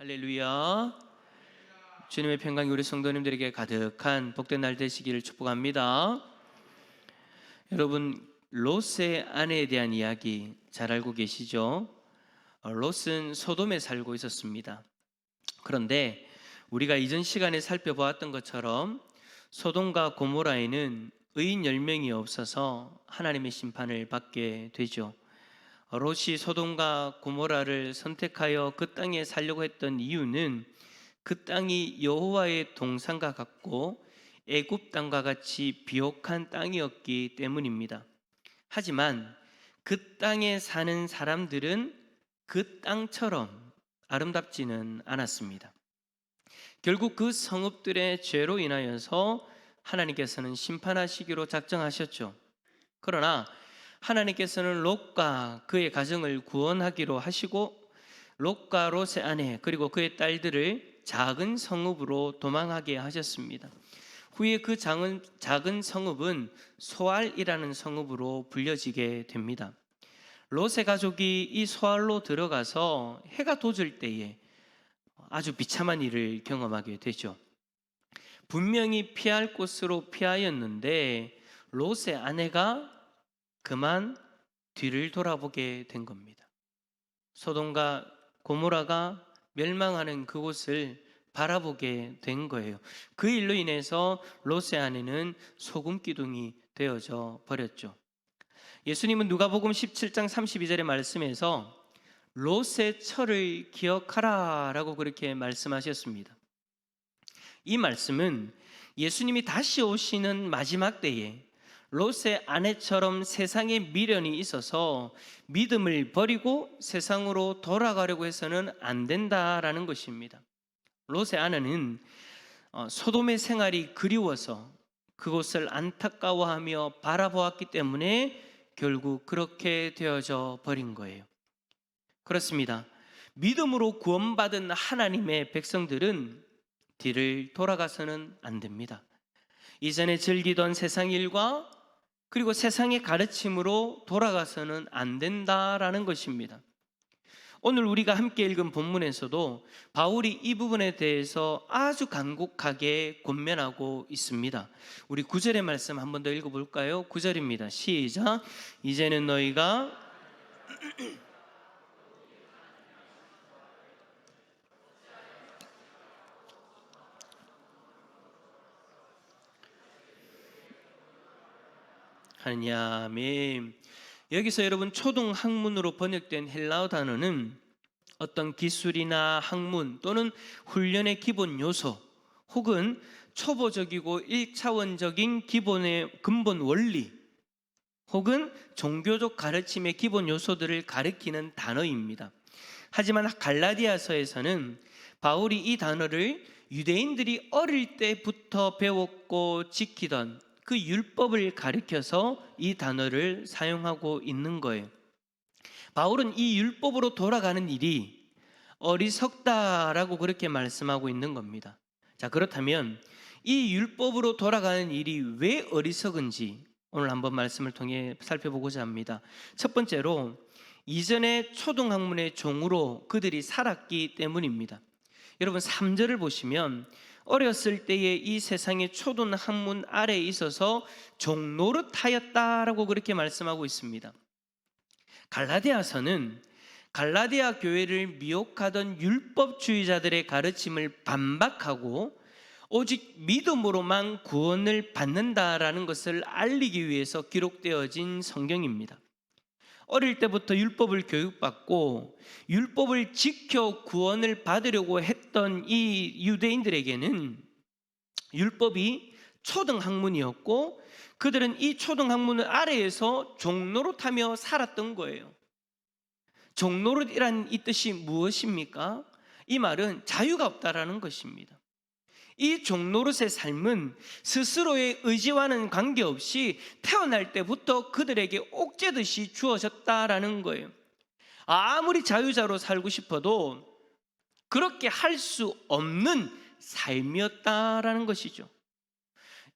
할렐루야. 주님의 평강이 우리 성도님들에게 가득한 복된 날 되시기를 축복합니다. 여러분 롯의 아내에 대한 이야기 잘 알고 계시죠? 어, 롯은 소돔에 살고 있었습니다. 그런데 우리가 이전 시간에 살펴보았던 것처럼 소돔과 고모라에는 의인 10명이 없어서 하나님의 심판을 받게 되죠. 롯이 소돔과 고모라를 선택하여 그 땅에 살려고 했던 이유는 그 땅이 여호와의 동산과 같고 애굽 땅과 같이 비옥한 땅이었기 때문입니다. 하지만 그 땅에 사는 사람들은 그 땅처럼 아름답지는 않았습니다. 결국 그 성읍들의 죄로 인하여서 하나님께서는 심판하시기로 작정하셨죠. 그러나 하나님께서는 롯과 그의 가정을 구원하기로 하시고 롯과 롯의 아내 그리고 그의 딸들을 작은 성읍으로 도망하게 하셨습니다. 후에 그 작은, 작은 성읍은 소알이라는 성읍으로 불려지게 됩니다. 롯의 가족이 이 소알로 들어가서 해가 도질 때에 아주 비참한 일을 경험하게 되죠. 분명히 피할 곳으로 피하였는데 롯의 아내가 그만 뒤를 돌아보게 된 겁니다. 소돔과 고모라가 멸망하는 그곳을 바라보게 된 거예요. 그 일로 인해서 롯의 아내는 소금 기둥이 되어져 버렸죠. 예수님은 누가복음 17장 32절의 말씀에서 롯의 철을 기억하라라고 그렇게 말씀하셨습니다. 이 말씀은 예수님이 다시 오시는 마지막 때에 롯의 아내처럼 세상에 미련이 있어서 믿음을 버리고 세상으로 돌아가려고 해서는 안 된다라는 것입니다. 롯의 아내는 어, 소돔의 생활이 그리워서 그곳을 안타까워하며 바라보았기 때문에 결국 그렇게 되어져 버린 거예요. 그렇습니다. 믿음으로 구원받은 하나님의 백성들은 뒤를 돌아가서는 안 됩니다. 이전에 즐기던 세상 일과 그리고 세상의 가르침으로 돌아가서는 안 된다라는 것입니다. 오늘 우리가 함께 읽은 본문에서도 바울이 이 부분에 대해서 아주 간곡하게 권면하고 있습니다. 우리 구절의 말씀 한 번 더 읽어볼까요? 구절입니다. 시작. 이제는 너희가 하느냐 아멘. 여기서 여러분 초등 학문으로 번역된 헬라어 단어는 어떤 기술이나 학문 또는 훈련의 기본 요소 혹은 초보적이고 일차원적인 기본의 근본 원리 혹은 종교적 가르침의 기본 요소들을 가리키는 단어입니다. 하지만 갈라디아서에서는 바울이 이 단어를 유대인들이 어릴 때부터 배웠고 지키던 그 율법을 가리켜서 이 단어를 사용하고 있는 거예요. 바울은 이 율법으로 돌아가는 일이 어리석다라고 그렇게 말씀하고 있는 겁니다. 자, 그렇다면 이 율법으로 돌아가는 일이 왜 어리석은지 오늘 한번 말씀을 통해 살펴보고자 합니다. 첫 번째로 이전에 초등학문의 종으로 그들이 살았기 때문입니다. 여러분 3절을 보시면 어렸을 때에 이 세상의 초등 학문 아래에 있어서 종노릇하였다라고 그렇게 말씀하고 있습니다. 갈라디아서는 갈라디아 교회를 미혹하던 율법주의자들의 가르침을 반박하고 오직 믿음으로만 구원을 받는다라는 것을 알리기 위해서 기록되어진 성경입니다. 어릴 때부터 율법을 교육받고 율법을 지켜 구원을 받으려고 했던 이 유대인들에게는 율법이 초등 학문이었고 그들은 이 초등 학문을 아래에서 종노릇하며 살았던 거예요. 종노릇이란 이 뜻이 무엇입니까? 이 말은 자유가 없다라는 것입니다. 이 종노릇의 삶은 스스로의 의지와는 관계없이 태어날 때부터 그들에게 옥죄듯이 주어졌다라는 거예요. 아무리 자유자로 살고 싶어도 그렇게 할 수 없는 삶이었다라는 것이죠.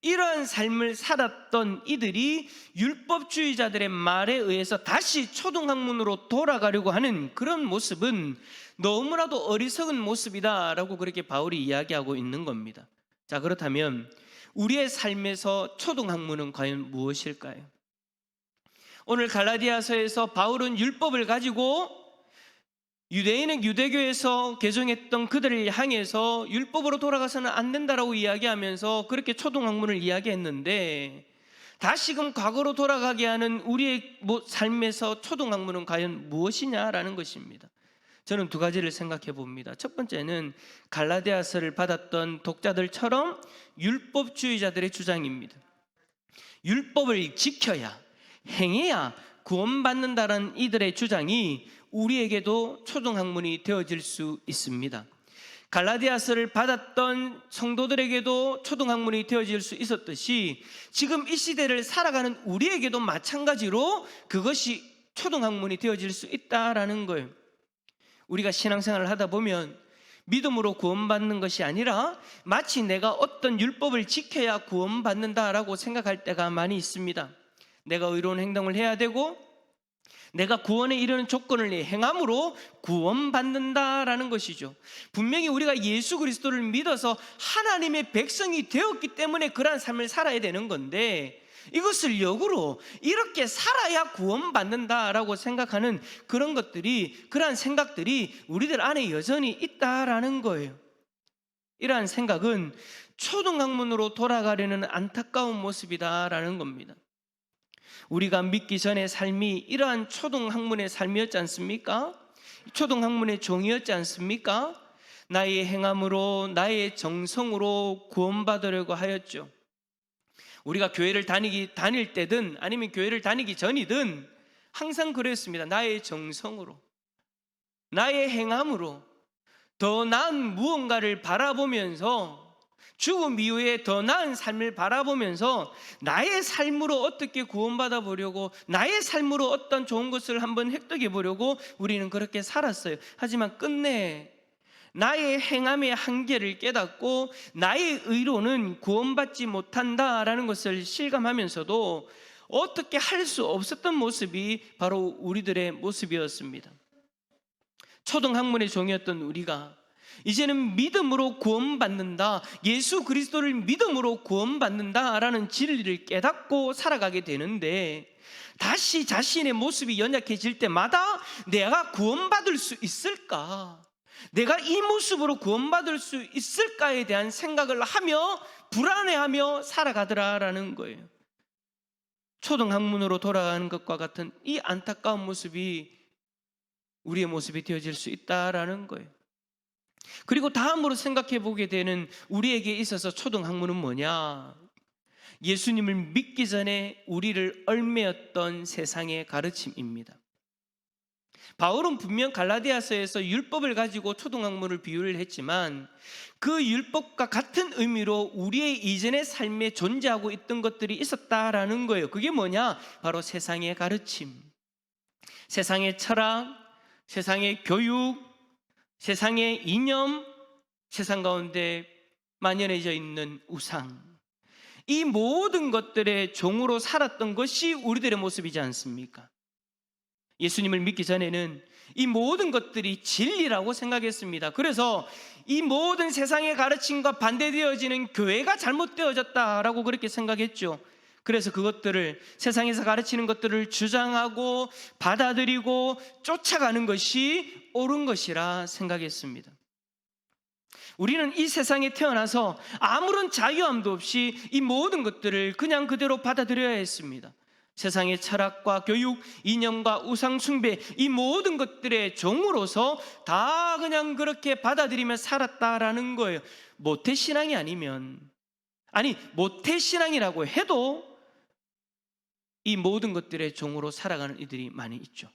이러한 삶을 살았던 이들이 율법주의자들의 말에 의해서 다시 초등학문으로 돌아가려고 하는 그런 모습은 너무나도 어리석은 모습이다라고 그렇게 바울이 이야기하고 있는 겁니다. 자, 그렇다면 우리의 삶에서 초등학문은 과연 무엇일까요? 오늘 갈라디아서에서 바울은 율법을 가지고 유대인은 유대교에서 개종했던 그들을 향해서 율법으로 돌아가서는 안 된다라고 이야기하면서 그렇게 초등학문을 이야기했는데 다시금 과거로 돌아가게 하는 우리의 뭐 삶에서 초등학문은 과연 무엇이냐라는 것입니다. 저는 두 가지를 생각해 봅니다. 첫 번째는 갈라디아서를 받았던 독자들처럼 율법주의자들의 주장입니다. 율법을 지켜야 행해야 구원받는다는 이들의 주장이 우리에게도 초등학문이 되어질 수 있습니다. 갈라디아서를 받았던 성도들에게도 초등학문이 되어질 수 있었듯이 지금 이 시대를 살아가는 우리에게도 마찬가지로 그것이 초등학문이 되어질 수 있다라는 거예요. 우리가 신앙생활을 하다 보면 믿음으로 구원받는 것이 아니라 마치 내가 어떤 율법을 지켜야 구원받는다라고 생각할 때가 많이 있습니다. 내가 의로운 행동을 해야 되고 내가 구원에 이르는 조건을 행함으로 구원받는다라는 것이죠. 분명히 우리가 예수 그리스도를 믿어서 하나님의 백성이 되었기 때문에 그러한 삶을 살아야 되는 건데 이것을 역으로 이렇게 살아야 구원받는다라고 생각하는 그런 것들이 그러한 생각들이 우리들 안에 여전히 있다라는 거예요. 이러한 생각은 초등학문으로 돌아가려는 안타까운 모습이다라는 겁니다. 우리가 믿기 전의 삶이 이러한 초등학문의 삶이었지 않습니까? 초등학문의 종이었지 않습니까? 나의 행함으로 나의 정성으로 구원받으려고 하였죠. 우리가 교회를 다니기 다닐 때든 아니면 교회를 다니기 전이든 항상 그랬습니다. 나의 정성으로 나의 행함으로 더 나은 무언가를 바라보면서 죽음 이후에 더 나은 삶을 바라보면서 나의 삶으로 어떻게 구원받아 보려고 나의 삶으로 어떤 좋은 것을 한번 획득해 보려고 우리는 그렇게 살았어요. 하지만 끝내 나의 행함의 한계를 깨닫고 나의 의로는 구원받지 못한다라는 것을 실감하면서도 어떻게 할 수 없었던 모습이 바로 우리들의 모습이었습니다. 초등 학문의 종이었던 우리가 이제는 믿음으로 구원받는다. 예수 그리스도를 믿음으로 구원받는다라는 진리를 깨닫고 살아가게 되는데 다시 자신의 모습이 연약해질 때마다 내가 구원받을 수 있을까? 내가 이 모습으로 구원받을 수 있을까에 대한 생각을 하며 불안해하며 살아가더라라는 거예요. 초등학문으로 돌아가는 것과 같은 이 안타까운 모습이 우리의 모습이 되어질 수 있다라는 거예요. 그리고 다음으로 생각해 보게 되는 우리에게 있어서 초등학문은 뭐냐? 예수님을 믿기 전에 우리를 얽매였던 세상의 가르침입니다. 바울은 분명 갈라디아서에서 율법을 가지고 초등학문을 비유를 했지만 그 율법과 같은 의미로 우리의 이전의 삶에 존재하고 있던 것들이 있었다라는 거예요. 그게 뭐냐? 바로 세상의 가르침, 세상의 철학, 세상의 교육, 세상의 이념, 세상 가운데 만연해져 있는 우상. 이 모든 것들의 종으로 살았던 것이 우리들의 모습이지 않습니까? 예수님을 믿기 전에는 이 모든 것들이 진리라고 생각했습니다. 그래서 이 모든 세상의 가르침과 반대되어지는 교회가 잘못되어졌다라고 그렇게 생각했죠. 그래서 그것들을 세상에서 가르치는 것들을 주장하고 받아들이고 쫓아가는 것이 옳은 것이라 생각했습니다. 우리는 이 세상에 태어나서 아무런 자유함도 없이 이 모든 것들을 그냥 그대로 받아들여야 했습니다. 세상의 철학과 교육, 이념과 우상숭배, 이 모든 것들의 종으로서 다 그냥 그렇게 받아들이며 살았다라는 거예요. 모태신앙이 아니면, 아니, 모태신앙이라고 해도 이 모든 것들의 종으로 살아가는 이들이 많이 있죠.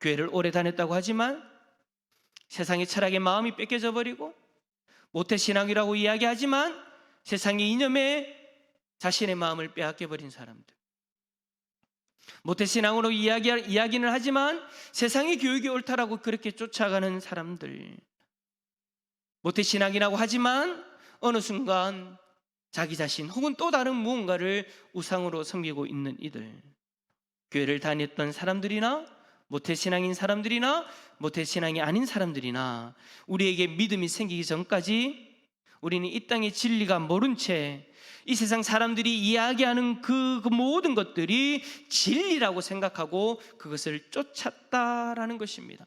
교회를 오래 다녔다고 하지만 세상의 철학에 마음이 뺏겨져 버리고 모태 신앙이라고 이야기하지만 세상의 이념에 자신의 마음을 빼앗겨 버린 사람들. 모태 신앙으로 이야기, 이야기는 하지만 세상의 교육이 옳다라고 그렇게 쫓아가는 사람들. 모태 신앙이라고 하지만 어느 순간 자기 자신 혹은 또 다른 무언가를 우상으로 섬기고 있는 이들. 교회를 다녔던 사람들이나 모태신앙인 사람들이나 모태신앙이 아닌 사람들이나 우리에게 믿음이 생기기 전까지 우리는 이 땅의 진리가 모른 채 이 세상 사람들이 이야기하는 그, 그 모든 것들이 진리라고 생각하고 그것을 쫓았다라는 것입니다.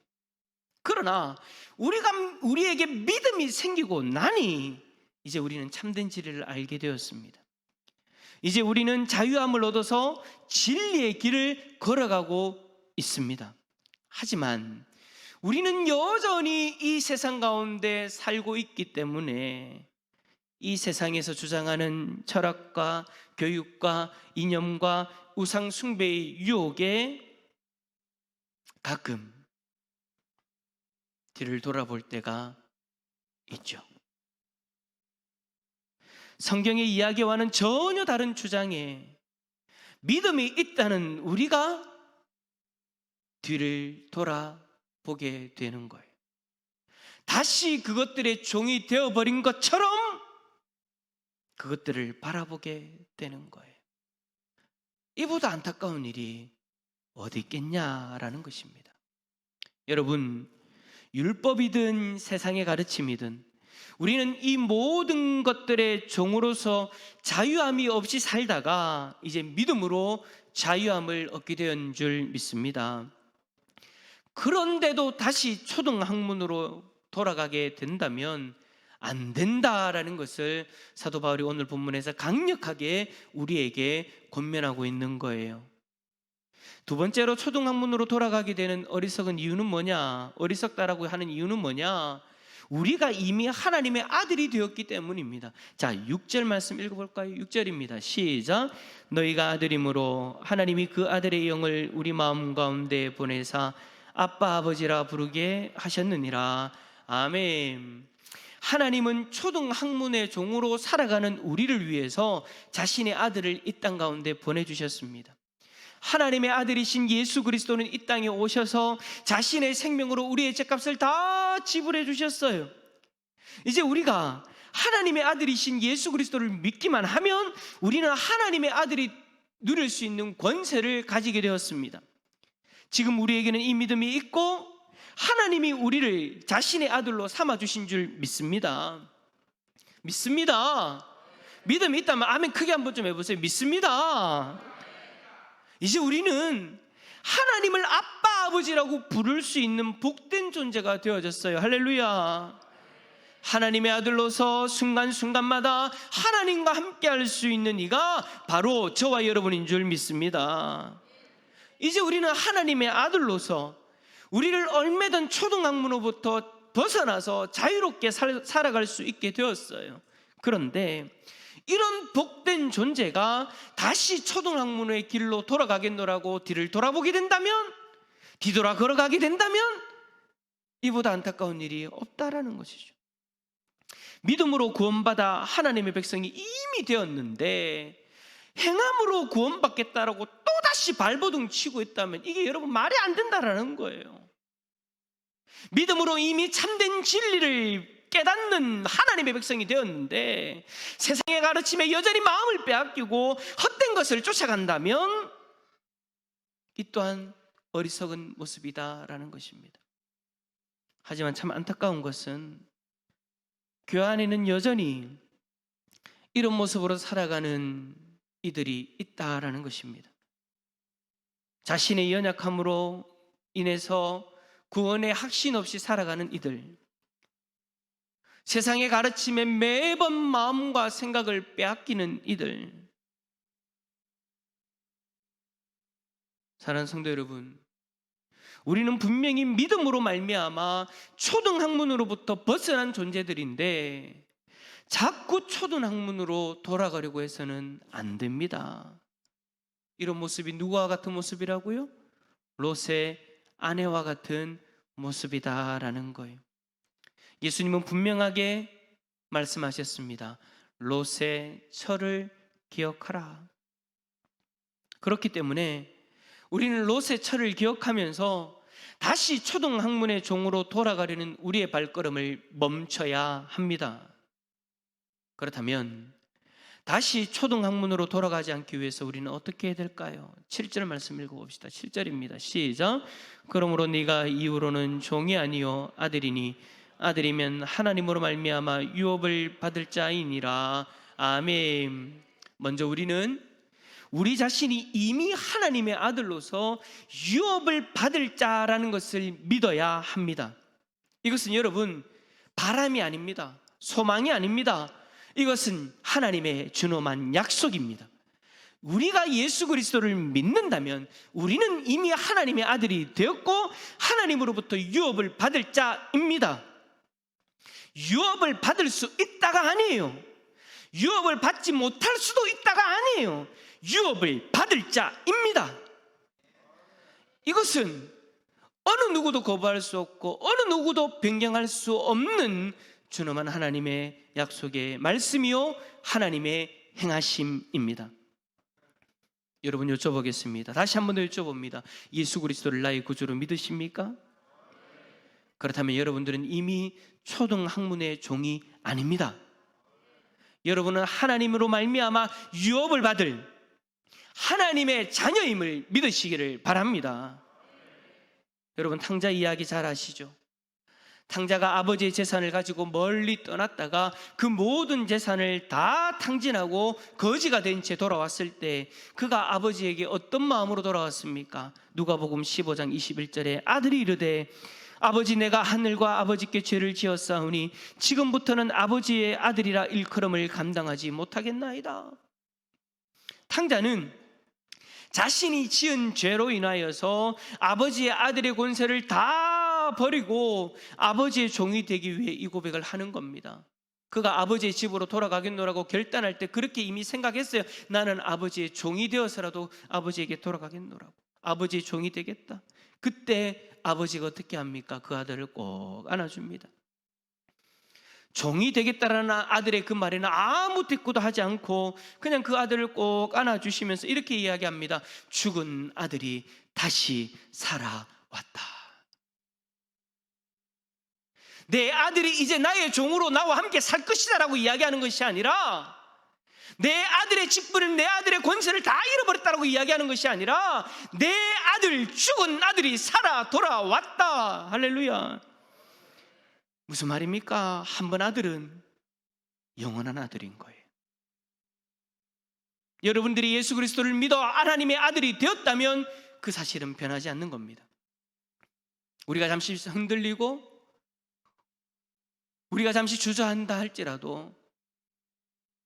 그러나 우리가 우리에게 믿음이 생기고 나니 이제 우리는 참된 진리를 알게 되었습니다. 이제 우리는 자유함을 얻어서 진리의 길을 걸어가고 있습니다. 하지만 우리는 여전히 이 세상 가운데 살고 있기 때문에 이 세상에서 주장하는 철학과 교육과 이념과 우상 숭배의 유혹에 가끔 뒤를 돌아볼 때가 있죠. 성경의 이야기와는 전혀 다른 주장에 믿음이 있다는 우리가 뒤를 돌아보게 되는 거예요. 다시 그것들의 종이 되어버린 것처럼 그것들을 바라보게 되는 거예요. 이보다 안타까운 일이 어디 있겠냐라는 것입니다. 여러분, 율법이든 세상의 가르침이든 우리는 이 모든 것들의 종으로서 자유함이 없이 살다가 이제 믿음으로 자유함을 얻게 된 줄 믿습니다. 그런데도 다시 초등학문으로 돌아가게 된다면 안 된다라는 것을 사도 바울이 오늘 본문에서 강력하게 우리에게 권면하고 있는 거예요. 두 번째로 초등학문으로 돌아가게 되는 어리석은 이유는 뭐냐? 어리석다라고 하는 이유는 뭐냐? 우리가 이미 하나님의 아들이 되었기 때문입니다. 자, 6절 말씀 읽어볼까요? 6절입니다. 시작. 너희가 아들이므로 하나님이 그 아들의 영을 우리 마음 가운데 보내사 아빠 아버지라 부르게 하셨느니라. 아멘. 하나님은 초등 학문의 종으로 살아가는 우리를 위해서 자신의 아들을 이 땅 가운데 보내주셨습니다. 하나님의 아들이신 예수 그리스도는 이 땅에 오셔서 자신의 생명으로 우리의 죄값을 다 지불해 주셨어요. 이제 우리가 하나님의 아들이신 예수 그리스도를 믿기만 하면 우리는 하나님의 아들이 누릴 수 있는 권세를 가지게 되었습니다. 지금 우리에게는 이 믿음이 있고 하나님이 우리를 자신의 아들로 삼아 주신 줄 믿습니다. 믿습니다. 믿음이 있다면 아멘 크게 한번 좀 해보세요. 믿습니다. 이제 우리는 하나님을 아빠 아버지라고 부를 수 있는 복된 존재가 되어졌어요. 할렐루야. 하나님의 아들로서 순간순간마다 하나님과 함께 할 수 있는 이가 바로 저와 여러분인 줄 믿습니다. 이제 우리는 하나님의 아들로서 우리를 얼매던 초등학문으로부터 벗어나서 자유롭게 살, 살아갈 수 있게 되었어요. 그런데 이런 복된 존재가 다시 초등학문의 길로 돌아가겠노라고 뒤를 돌아보게 된다면 뒤돌아 걸어가게 된다면 이보다 안타까운 일이 없다라는 것이죠. 믿음으로 구원받아 하나님의 백성이 이미 되었는데 행함으로 구원받겠다라고 또다시 발버둥 치고 있다면 이게 여러분 말이 안 된다라는 거예요. 믿음으로 이미 참된 진리를 깨닫는 하나님의 백성이 되었는데 세상의 가르침에 여전히 마음을 빼앗기고 헛된 것을 쫓아간다면 이 또한 어리석은 모습이다라는 것입니다. 하지만 참 안타까운 것은 교회 안에는 여전히 이런 모습으로 살아가는 이들이 있다라는 것입니다. 자신의 연약함으로 인해서 구원의 확신 없이 살아가는 이들. 세상의 가르침에 매번 마음과 생각을 빼앗기는 이들. 사랑하는 성도 여러분, 우리는 분명히 믿음으로 말미암아 초등 학문으로부터 벗어난 존재들인데 자꾸 초등 학문으로 돌아가려고 해서는 안 됩니다. 이런 모습이 누구와 같은 모습이라고요? 롯의 아내와 같은 모습이다라는 거예요. 예수님은 분명하게 말씀하셨습니다. 롯의 철을 기억하라. 그렇기 때문에 우리는 롯의 철을 기억하면서 다시 초등 학문의 종으로 돌아가려는 우리의 발걸음을 멈춰야 합니다. 그렇다면 다시 초등 학문으로 돌아가지 않기 위해서 우리는 어떻게 해야 될까요? 7절 말씀 읽어봅시다. 7절입니다. 시작. 그러므로 네가 이후로는 종이 아니요 아들이니 아들이면 하나님으로 말미암아 유업을 받을 자이니라. 아멘. 먼저 우리는 우리 자신이 이미 하나님의 아들로서 유업을 받을 자라는 것을 믿어야 합니다. 이것은 여러분 바람이 아닙니다. 소망이 아닙니다. 이것은 하나님의 준엄한 약속입니다. 우리가 예수 그리스도를 믿는다면 우리는 이미 하나님의 아들이 되었고 하나님으로부터 유업을 받을 자입니다. 유업을 받을 수 있다가 아니에요. 유업을 받지 못할 수도 있다가 아니에요. 유업을 받을 자입니다. 이것은 어느 누구도 거부할 수 없고 어느 누구도 변경할 수 없는 준엄한 하나님의 약속의 말씀이요 하나님의 행하심입니다. 여러분 여쭤보겠습니다. 다시 한 번 더 여쭤봅니다. 예수 그리스도를 나의 구주로 믿으십니까? 그렇다면 여러분들은 이미 초등 학문의 종이 아닙니다. 여러분은 하나님으로 말미암아 유업을 받을 하나님의 자녀임을 믿으시기를 바랍니다. 여러분 탕자 이야기 잘 아시죠? 탕자가 아버지의 재산을 가지고 멀리 떠났다가 그 모든 재산을 다 탕진하고 거지가 된 채 돌아왔을 때 그가 아버지에게 어떤 마음으로 돌아왔습니까? 누가복음 15장 21절에 아들이 이르되 아버지 내가 하늘과 아버지께 죄를 지었사오니 지금부터는 아버지의 아들이라 일컬음을 감당하지 못하겠나이다. 탕자는 자신이 지은 죄로 인하여서 아버지의 아들의 권세를 다 버리고 아버지의 종이 되기 위해 이 고백을 하는 겁니다. 그가 아버지의 집으로 돌아가겠노라고 결단할 때 그렇게 이미 생각했어요. 나는 아버지의 종이 되어서라도 아버지에게 돌아가겠노라고. 아버지의 종이 되겠다. 그때 아버지가 어떻게 합니까? 그 아들을 꼭 안아줍니다. 종이 되겠다라는 아들의 그 말에는 아무 대꾸도 하지 않고 그냥 그 아들을 꼭 안아주시면서 이렇게 이야기합니다. 죽은 아들이 다시 살아왔다. 내 아들이 이제 나의 종으로 나와 함께 살 것이다라고 이야기하는 것이 아니라 내 아들의 직분을 내 아들의 권세를 다 잃어버렸다라고 이야기하는 것이 아니라 내 아들 죽은 아들이 살아 돌아왔다. 할렐루야. 무슨 말입니까? 한 번 아들은 영원한 아들인 거예요. 여러분들이 예수 그리스도를 믿어 하나님의 아들이 되었다면 그 사실은 변하지 않는 겁니다. 우리가 잠시 흔들리고 우리가 잠시 주저한다 할지라도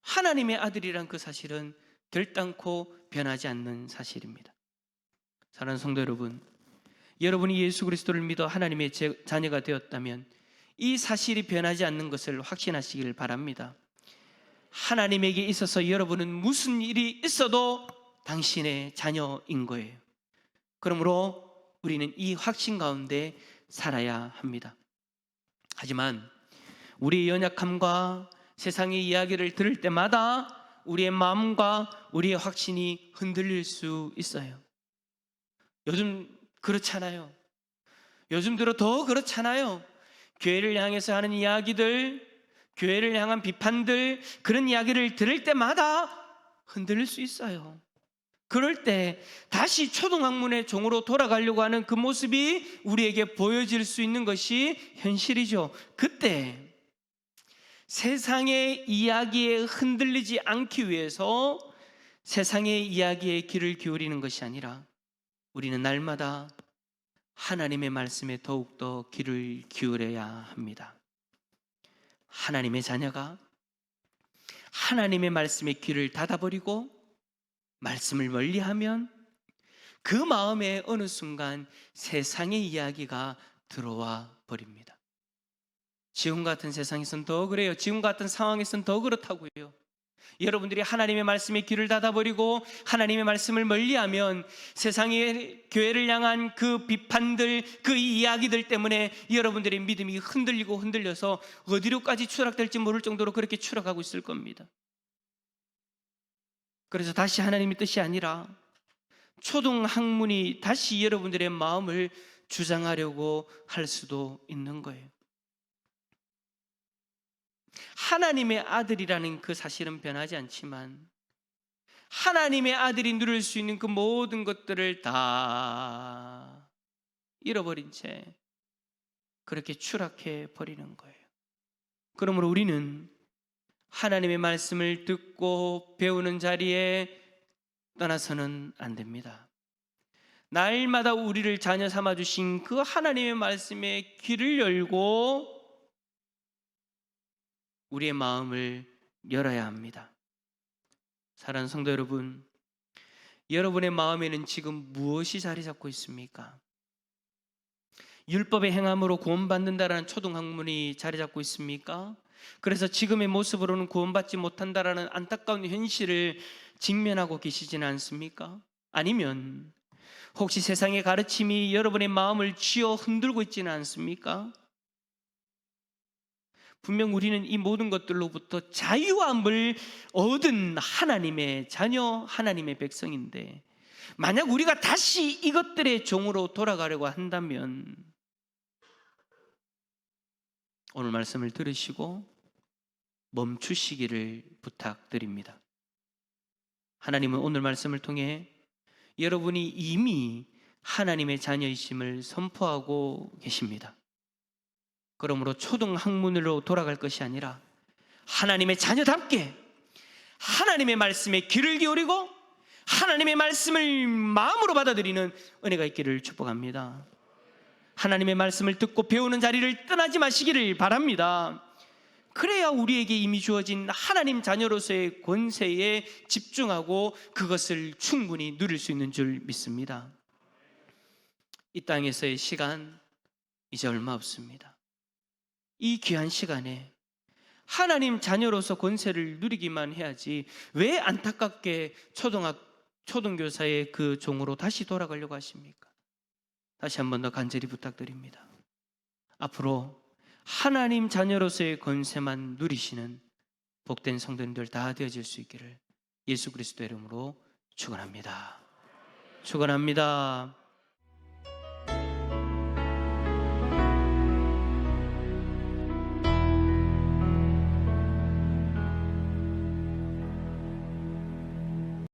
하나님의 아들이란 그 사실은 결단코 변하지 않는 사실입니다. 사랑하는 성도 여러분, 여러분이 예수 그리스도를 믿어 하나님의 자녀가 되었다면 이 사실이 변하지 않는 것을 확신하시길 바랍니다. 하나님에게 있어서 여러분은 무슨 일이 있어도 당신의 자녀인 거예요. 그러므로 우리는 이 확신 가운데 살아야 합니다. 하지만 우리의 연약함과 세상의 이야기를 들을 때마다 우리의 마음과 우리의 확신이 흔들릴 수 있어요. 요즘 그렇잖아요. 요즘 들어 더 그렇잖아요. 교회를 향해서 하는 이야기들, 교회를 향한 비판들, 그런 이야기를 들을 때마다 흔들릴 수 있어요. 그럴 때 다시 초등학문의 종으로 돌아가려고 하는 그 모습이 우리에게 보여질 수 있는 것이 현실이죠. 그때 세상의 이야기에 흔들리지 않기 위해서 세상의 이야기에 귀를 기울이는 것이 아니라 우리는 날마다 하나님의 말씀에 더욱더 귀를 기울여야 합니다. 하나님의 자녀가 하나님의 말씀에 귀를 닫아버리고 말씀을 멀리하면 그 마음에 어느 순간 세상의 이야기가 들어와 버립니다. 지금 같은 세상에선 더 그래요. 지금 같은 상황에선 더 그렇다고요. 여러분들이 하나님의 말씀에 귀를 닫아버리고 하나님의 말씀을 멀리하면 세상의 교회를 향한 그 비판들, 그 이야기들 때문에 여러분들의 믿음이 흔들리고 흔들려서 어디로까지 추락될지 모를 정도로 그렇게 추락하고 있을 겁니다. 그래서 다시 하나님의 뜻이 아니라 초등 학문이 다시 여러분들의 마음을 주장하려고 할 수도 있는 거예요. 하나님의 아들이라는 그 사실은 변하지 않지만 하나님의 아들이 누릴 수 있는 그 모든 것들을 다 잃어버린 채 그렇게 추락해 버리는 거예요. 그러므로 우리는 하나님의 말씀을 듣고 배우는 자리에 떠나서는 안 됩니다. 날마다 우리를 자녀 삼아 주신 그 하나님의 말씀에 귀를 열고 우리의 마음을 열어야 합니다. 사랑하는 성도 여러분, 여러분의 마음에는 지금 무엇이 자리 잡고 있습니까? 율법의 행함으로 구원받는다라는 초등학문이 자리 잡고 있습니까? 그래서 지금의 모습으로는 구원받지 못한다라는 안타까운 현실을 직면하고 계시지는 않습니까? 아니면 혹시 세상의 가르침이 여러분의 마음을 쥐어 흔들고 있지는 않습니까? 분명 우리는 이 모든 것들로부터 자유함을 얻은 하나님의 자녀, 하나님의 백성인데, 만약 우리가 다시 이것들의 종으로 돌아가려고 한다면, 오늘 말씀을 들으시고 멈추시기를 부탁드립니다. 하나님은 오늘 말씀을 통해 여러분이 이미 하나님의 자녀이심을 선포하고 계십니다. 그러므로 초등 학문으로 돌아갈 것이 아니라 하나님의 자녀답게 하나님의 말씀에 귀를 기울이고 하나님의 말씀을 마음으로 받아들이는 은혜가 있기를 축복합니다. 하나님의 말씀을 듣고 배우는 자리를 떠나지 마시기를 바랍니다. 그래야 우리에게 이미 주어진 하나님 자녀로서의 권세에 집중하고 그것을 충분히 누릴 수 있는 줄 믿습니다. 이 땅에서의 시간 이제 얼마 없습니다. 이 귀한 시간에 하나님 자녀로서 권세를 누리기만 해야지 왜 안타깝게 초등학 초등교사의 그 종으로 다시 돌아가려고 하십니까? 다시 한 번 더 간절히 부탁드립니다. 앞으로 하나님 자녀로서의 권세만 누리시는 복된 성도님들 다 되어질 수 있기를 예수 그리스도 이름으로 축원합니다. 축원합니다.